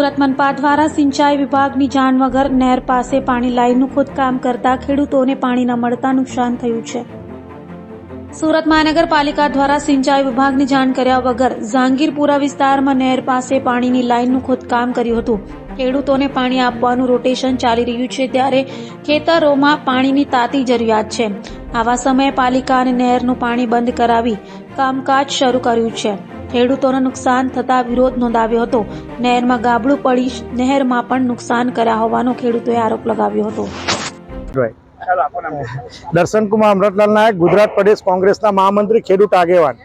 સુરત મનપા દ્વારા સિંચાઈ વિભાગની જાણ વગર નહેર પાસે પાણી લાઈનનું ખોદકામ કરતા ખેડૂતોને પાણી ન મળતા નુકસાન થયું છે. સુરત મહાનગરપાલિકા દ્વારા સિંચાઈ વિભાગની જાણ કર્યા વગર ઝાંગીરપુરા વિસ્તારમાં નહેર પાસે પાણીની લાઈનનું ખોદકામ કર્યું હતું. ખેડૂતોને પાણી આપવાનું રોટેશન ચાલી રહ્યું છે ત્યારે ખેતરોમાં પાણીની તાતી જરૂરિયાત છે. આવા સમયે પાલિકા અને નહેરનું પાણી બંધ કરાવી કામકાજ શરૂ કર્યું છે. ખેડૂતોને નુકસાન થતા વિરોધ નોંધાવ્યો હતો. નહેરમાં ગાબડું પડી નહેરમાં પણ નુકસાન કર્યા હોવાનો ખેડૂતોએ આરોપ લગાવ્યો હતો. દર્શન કુમાર અમૃતલાલ નાયક ગુજરાત પ્રદેશ કોંગ્રેસના મહામંત્રી ખેડૂત આગેવાન.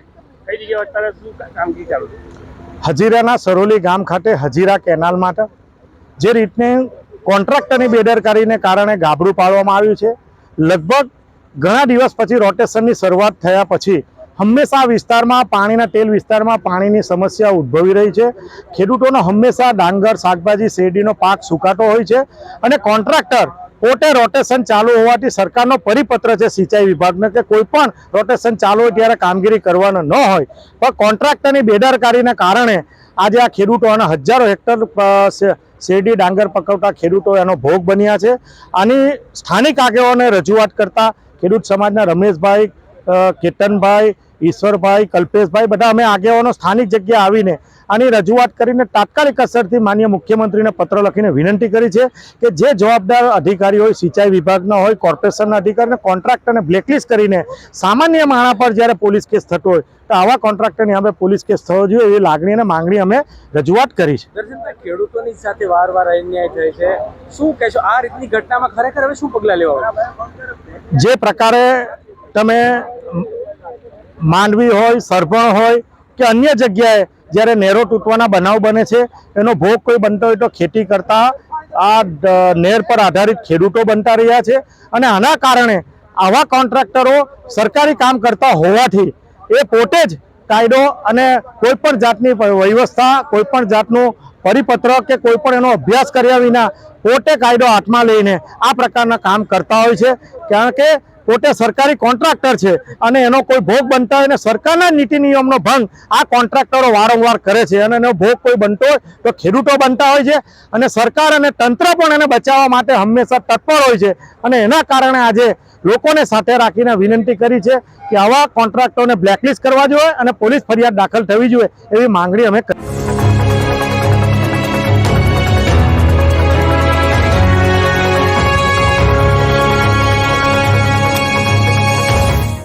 કઈ જગ્યાએ અત્યારે શું કામગીરી ચાલુ છે? હજીરાના સરોલી ગામ ખાતે હજીરા કેનાલ માટે જે રીતને કોન્ટ્રાક્ટરની બેદરકારીને કારણે ગાબડું પાડવામાં આવ્યું છે. લગભગ ઘણા દિવસ પછી રોટેશનની શરૂઆત થયા પછી હંમેશા વિસ્તારમાં પાણીના તેલ વિસ્તારમાં પાણીની સમસ્યા ઉદ્ભવી રહી છે. ખેડૂતોનો હંમેશા ડાંગર, શાકભાજી, શેરડીનો પાક સુકાતો હોય છે અને કોન્ટ્રાક્ટર પોતે રોટેશન ચાલુ હોવાથી સરકારનો પરિપત્ર છે સિંચાઈ વિભાગને કે કોઈ પણ રોટેશન ચાલુ હોય ત્યારે કામગીરી કરવાનો ન હોય. પણ કોન્ટ્રાક્ટરની બેદરકારીને કારણે આજે આ ખેડૂતો અને હજારો હેક્ટર શેરડી, ડાંગર પકવતા ખેડૂતો એનો ભોગ બન્યા છે. આની સ્થાનિક આગેવાનોને રજૂઆત કરતા ખેડૂત સમાજના રમેશભાઈ કેતનભાઈ ઈશ્વરભાઈ કલ્પેશભાઈ બધા અમે આગેવાનો સ્થાનિક જગ્યાએ આવીને આની રજૂઆત કરીને તાત્કાલિક અસરથી માન્ય મુખ્યમંત્રીને પત્ર લખીને વિનંતી કરી છે કે જે જવાબદાર અધિકારી હોય સિંચાઈ વિભાગના હોય કોર્પોરેશનના અધિકારીને કોન્ટ્રાક્ટરને બ્લેકલિસ્ટ કરીને સામાન્ય માણા પર જ્યારે પોલીસ કેસ થતો હોય તો આવા કોન્ટ્રાક્ટરની અમે પોલીસ કેસ થવો જોઈએ એવી લાગણી અને માંગણી અમે રજૂઆત કરી છે. ખેડૂતોની સાથે વાર વાર અન્યાય થાય છે. શું કહેશો? આ રીતની ઘટનામાં ખરેખર હવે શું પગલાં લેવા જે પ્રકારે તમે માંડવી હોય, સરભણ હોય કે અન્ય જગ્યાએ જ્યારે નહેરો તૂટવાના બનાવ બને છે, એનો ભોગ કોઈ બનતો હોય તો ખેતી કરતા આ નેર પર આધારિત ખેડૂતો બનતા રહ્યા છે અને આના કારણે આવા કોન્ટ્રાક્ટરો સરકારી કામ કરતા હોવાથી એ પોતે જ કાયદો અને કોઈ પણ જાતની વ્યવસ્થા, કોઈ પણ જાતનું પરિપત્ર કે કોઈ પણ એનો અભ્યાસ કર્યા વિના પોતે કાયદો હાથમાં લઈને આ પ્રકારના કામ કરતા હોય છે. કારણ કે પોતે સરકારી કોન્ટ્રાક્ટર છે અને એનો કોઈ ભોગ બનતા હોય અને સરકારના નીતિ નિયમનો ભંગ આ કોન્ટ્રાક્ટરો વારંવાર કરે છે અને એનો ભોગ કોઈ બનતો હોય તો ખેડૂતો બનતા હોય છે અને સરકાર અને તંત્ર પણ એને બચાવવા માટે હંમેશા તત્પર હોય છે અને એના કારણે આજે લોકોને સાથે રાખીને વિનંતી કરી છે કે આવા કોન્ટ્રાક્ટરોને બ્લેકલિસ્ટ કરવા જોઈએ અને પોલીસ ફરિયાદ દાખલ થવી જોઈએ એવી માંગણી અમે કરી